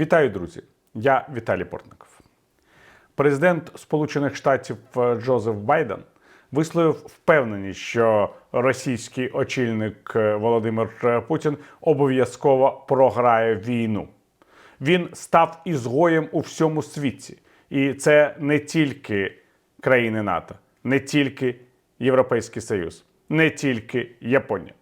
Вітаю, друзі! Я Віталій Портников. Президент Сполучених Штатів е, Джозеф Байден висловив впевненість, що російський очільник е, Володимир е, Путін обов'язково програє війну. Він став ізгоєм у всьому світі, і це не тільки країни НАТО, не тільки Європейський Союз, не тільки Японія.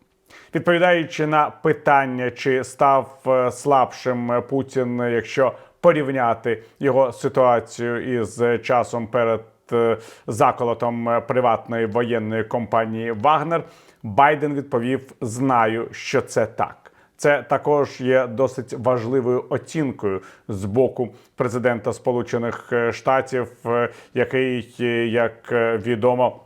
Відповідаючи на питання, чи став е, слабшим Путін, якщо порівняти його ситуацію із часом перед е, заколотом е, приватної воєнної компанії Вагнер, Байден відповів: знаю, що це так. Це також є досить важливою оцінкою з боку президента Сполучених е, Штатів, е, який, е, як е, відомо,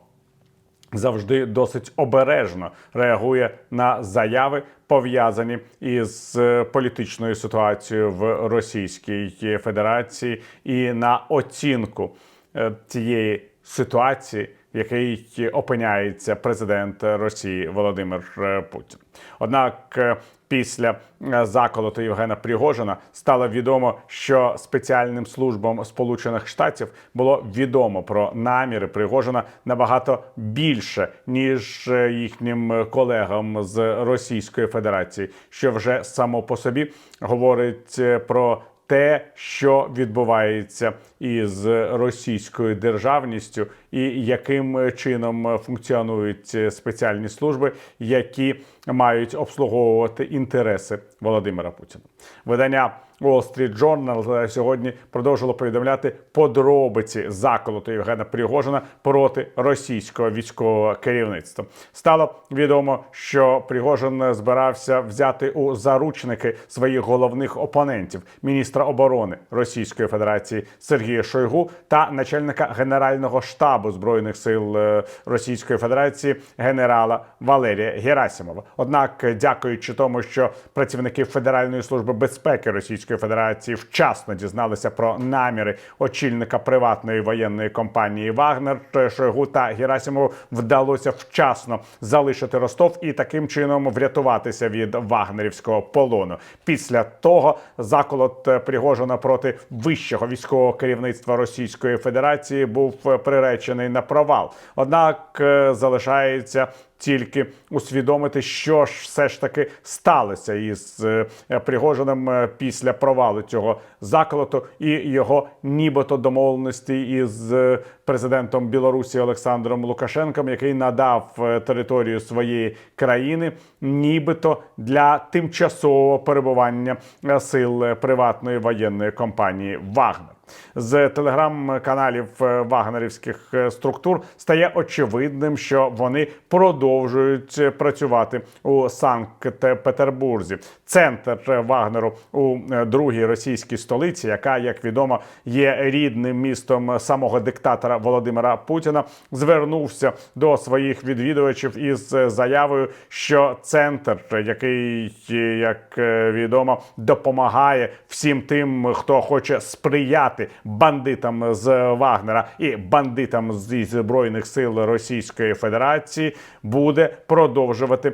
завжди досить обережно реагує на заяви, пов'язані із е, політичною ситуацією в Російській Федерації, і на оцінку е, цієї ситуації, в якій опиняється президент Росії Володимир е, Путін. Однак е, після е, заколоту Євгена Пригожина стало відомо, що спеціальним службам Сполучених Штатів було відомо про наміри Пригожина набагато більше ніж їхнім колегам з Російської Федерації, що вже само по собі говорить про те, що відбувається із російською державністю, і яким чином функціонують спеціальні служби, які мають обслуговувати інтереси Володимира Путіна. Видання Wall Street Journal сьогодні продовжило повідомляти подробиці заколоту Євгена Пригожина проти російського військового керівництва. Стало відомо, що Пригожин збирався взяти у заручники своїх головних опонентів міністра оборони Російської Федерації Сергія Шойгу та начальника генерального штабу збройних сил е, Російської Федерації генерала Валерія Герасимова. Однак, дякуючи тому, що працівники Федеральної служби безпеки Російської Федерації вчасно дізналися про наміри очільника приватної воєнної компанії Вагнер Шойгу та Герасимову вдалося вчасно залишити Ростов і таким чином врятуватися від вагнерівського полону. Після того заколот Пригожина проти вищого військового керівництва Російської Федерації був приречений на провал. Однак е, залишається тільки усвідомити, що ж все ж таки сталося із е, Пригожиним е, після провалу цього заколоту і його нібито домовленості із е, президентом Білорусі Олександром Лукашенком, який надав територію своєї країни, нібито для тимчасового перебування сил приватної воєнної компанії Вагнер. З телеграм-каналів е, вагнерівських е, структур стає очевидним, що вони продовжують е, працювати у Санкт-Петербурзі. Центр Вагнеру у другій російській столиці, яка, як відомо, є рідним містом самого диктатора Володимира Путіна, звернувся до своїх відвідувачів із заявою, що центр, який, як відомо, допомагає всім тим, хто хоче сприяти бандитам з Вагнера і бандитам зі збройних сил Російської Федерації, буде продовжувати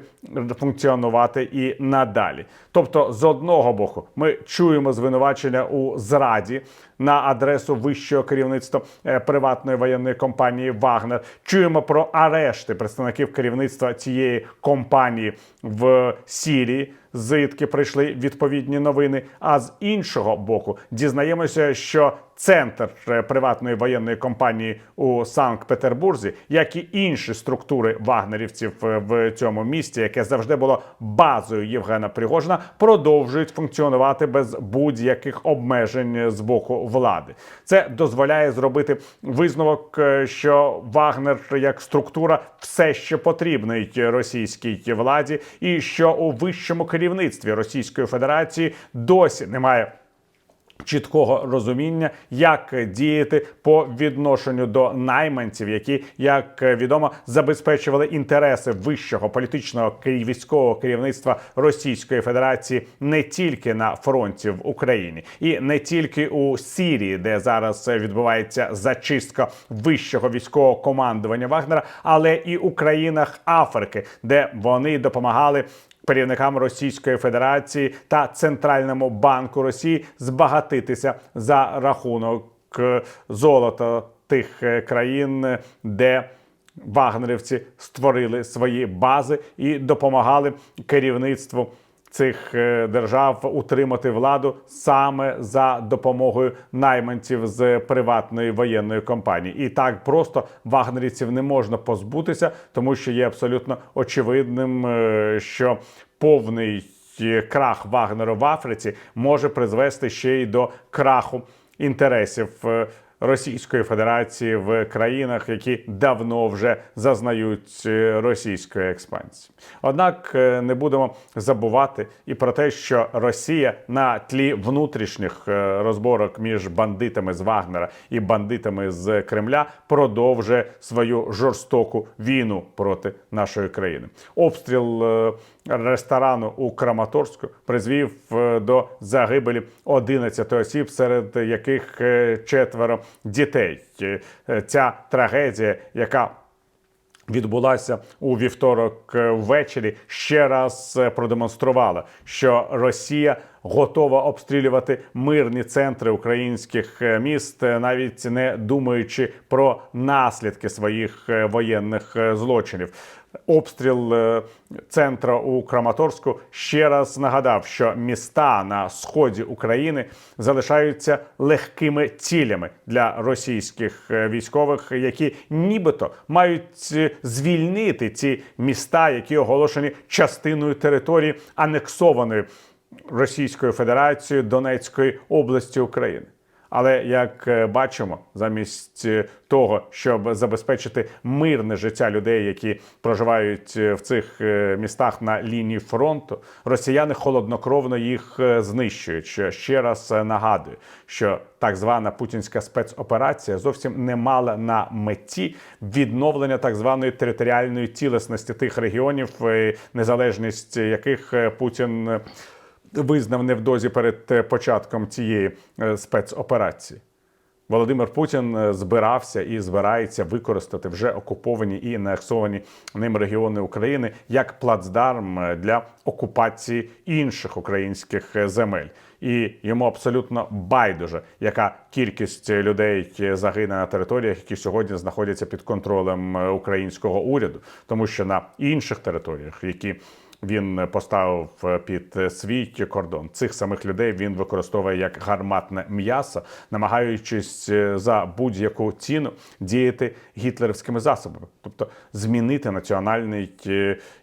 функціонувати і надалі. Тобто, з одного боку, ми чуємо звинувачення у зраді на адресу вищого керівництва е, приватної воєнної компанії Вагнер. Чуємо про арешти представників керівництва цієї компанії в Сірії. Звідки прийшли відповідні новини. А з іншого боку, дізнаємося, що центр е, приватної воєнної компанії у Санкт-Петербурзі, як і інші структури вагнерівців е, в цьому місті, яке завжди було базою Євгена Пригожина, продовжують функціонувати без будь-яких обмежень з боку влади. Це дозволяє зробити висновок, е, що Вагнер як структура все ще потрібний російській владі, і що у вищому керівництві Російської Федерації досі немає. Чіткого розуміння, як діяти по відношенню до найманців, які, як відомо, забезпечували інтереси вищого політичного військового керівництва Російської Федерації не тільки на фронті в Україні, і не тільки у Сірії, де зараз відбувається зачистка вищого військового командування Вагнера, але і у країнах Африки, де вони допомагали керівникам Російської Федерації та Центральному банку Росії збагатитися за рахунок е, золота тих е, країн, де вагнерівці створили свої бази і допомагали керівництву цих е, держав утримати владу саме за допомогою найманців з приватної воєнної компанії. І так просто вагнерівців не можна позбутися, тому що є абсолютно очевидним, е, що повний е, крах Вагнеру в Африці може призвести ще й до краху інтересів. Російської Федерації в країнах, які давно вже зазнають е, російської експансії. Однак е, не будемо забувати і про те, що Росія на тлі внутрішніх е, розборок між бандитами з Вагнера і бандитами з Кремля продовжує свою жорстоку війну проти нашої країни. Обстріл ресторану у Краматорську призвів до загибелі 11 осіб, серед яких четверо дітей. Е, Ця трагедія, яка відбулася у вівторок е, ввечері, ще раз е, продемонструвала, що Росія готова обстрілювати мирні центри українських е, міст, е, навіть не думаючи про наслідки своїх е, воєнних злочинів. Обстріл центра у Краматорську ще раз нагадав, що міста на сході України залишаються легкими цілями для російських військових, які нібито мають звільнити ці міста, які оголошені частиною території анексованої Російською Федерацією Донецької області України. Але як е, бачимо, замість е, того, щоб забезпечити мирне життя людей, які проживають е, в цих містах на лінії фронту, росіяни холоднокровно їх знищують. Ще раз нагадую, що так звана путінська спецоперація зовсім не мала на меті відновлення так званої територіальної цілісності тих регіонів, незалежність яких Путін. Визнав невдовзі перед е, початком цієї е, спецоперації. Володимир Путін е, збирався і збирається використати вже окуповані і анексовані ним регіони України як плацдарм для окупації інших українських земель. І йому абсолютно байдуже, яка кількість людей е, загине на територіях, які сьогодні знаходяться під контролем українського уряду, тому що на інших територіях, які він поставив е, під е, свій кордон. Цих самих людей він використовує як гарматне м'ясо, намагаючись е, за будь-яку ціну діяти гітлерівськими засобами, тобто змінити національний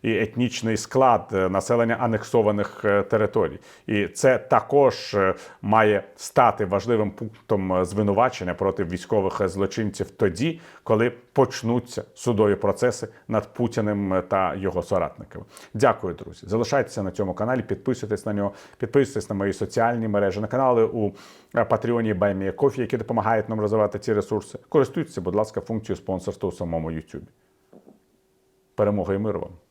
і етнічний склад населення анексованих територій. І це також має стати важливим пунктом звинувачення проти військових злочинців тоді, коли почнуться судові процеси над Путіним та його соратниками. Дякую, друзі. Залишайтеся на цьому каналі, підписуйтесь на нього, підписуйтесь на мої соціальні мережі, на канали у е, Патреоні Баймія Кофі, які допомагають нам розвивати ці ресурси. Користуйтеся, будь ласка, функцією спонсорства у самому YouTube. Перемоги і миру вам!